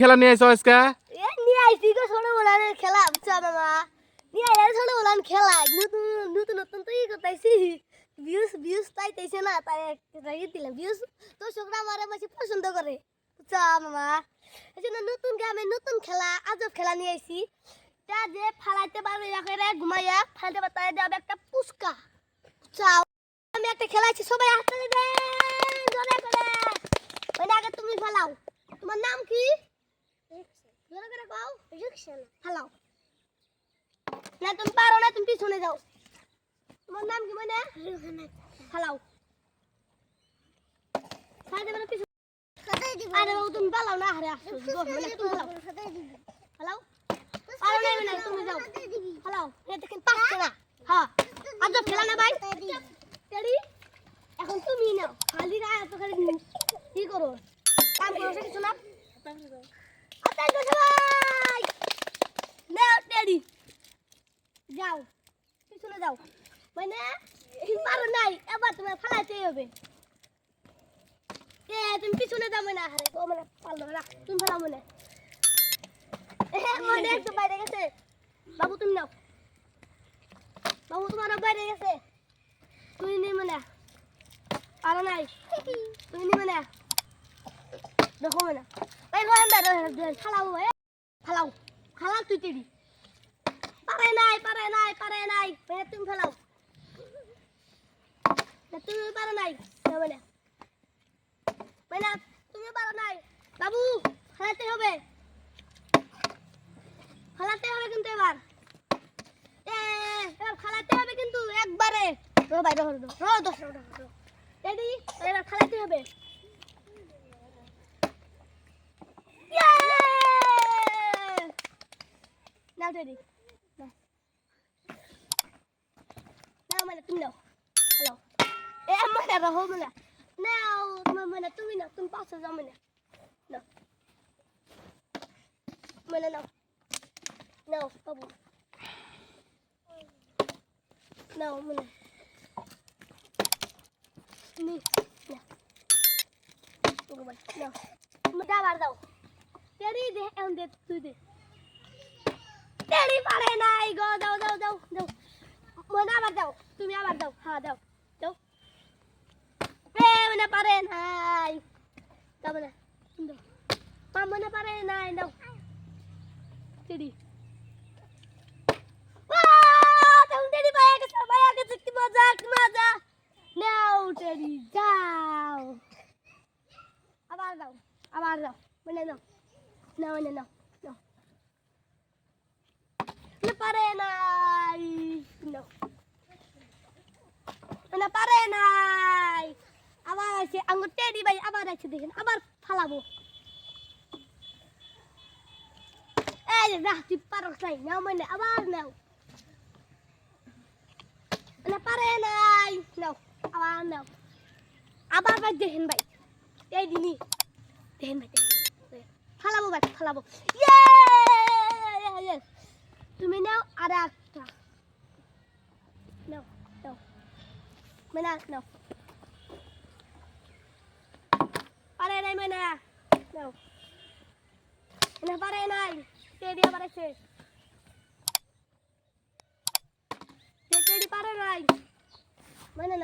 খেলা নিয়ে আইছো আজকে? এ, নিয়ে আইছি গো ছোটবেলার খেলা, বুঝছ মামা? নিয়ে আইলে ছোটবেলার খেলা। নতুন নতুন নতুন তো ই করতেছি। ভিউস ভিউস পাইতেছে না, তাই রাখি দিলাম। ভিউস তো ছোকরা আমার বেশি পছন্দ করে, বুঝছ মামা? এই জন্য নতুন গ্রামে নতুন খেলা, আজব খেলা নিয়ে আইছি। তা যে ফালাইতে পারবে একেবারে ঘুমাইয়া ফালাইতে পারতে দেবে একটা পুস্কা বুঝছ? আমি একটা খেলা আছি, সবাই হাতে দেন, জোরে করে। ওই আগে তুমি ফেলাও। তোমার নাম কি? জোরে করে কও? রিকশানা হ্যালো না তুমি পারো না তুমি পিছনে যাও। তোমার নাম কি মানে হ্যালো সাইডে মানে পিছনে আরে বাবু তুমি পালাও না আরে আসো। মানে তুমি পালাও হ্যালো পারো না মানে তুমি যাও। হ্যালো এটা কিন্তু পাচ্ছে না। হ্যাঁ। আজ খেলা না ভাই। এখন তুমি নাও। খালি গায়ে তো খালি কি করো? কাম করো কিছু না? যাও, পিছনে মানে পারো নাই, এবার এ, তুমি পিছনে যাও মানে মানে পারল তুমি ফেলাও মানে। মানে বাইরে গেছে। বাবু, তুমি নাও। বাবু, তোমার বাইরে গেছে। তুই নি মানে পারো নাই। তুই নি মানে। দেখো তুই তেরি হবে। খেলাতে হবে কিন্তু এবার। এবার হবে কিন্তু একবারে। রো ভাই রো রো হবে Yeah! নাও রেডি নাও মানে তুমি নাও হ্যালো এ মানে রহো মানে নাও মানে তুমি নাও তুমি পাশে যাও মানে নাও মানে নাও নাও বাবু নাও মানে নি নাও ওকে বল নাও তুমি আবার দাও তেরি দে এম দে তুই দে তেরি পারে নাই গো। দাও দাও দাও দাও মনে আবার দাও তুমি আবার দাও হ্যাঁ দাও দাও মনে পারে নাই। দাও মানে দাও মা, মনে পারে নাই দাও যাও। আবার দাও আবার দাও মানে নাও না মানে নাও। না পারে নাও না। পারে নাই। আবার আছে আঙ্গুর টেডি ভাই, আবার আছে দেখেন, আবার ফালাবো। এই যে রাখছি পারো নাই, নাও মানে আবার নাও। না পারে নাই, নাও, আবার নাও। আবার ভাই দেখেন ভাই, এই দিনই। দেখেন ভাই। ফালাবো ভাই, ফালাবো। ইয়ে তুমি নাও আর একটা নাও নাও নাই মেনা নাও মেনা পারে নাই টেডি আবার আছে টেডি পারে নাই মানে না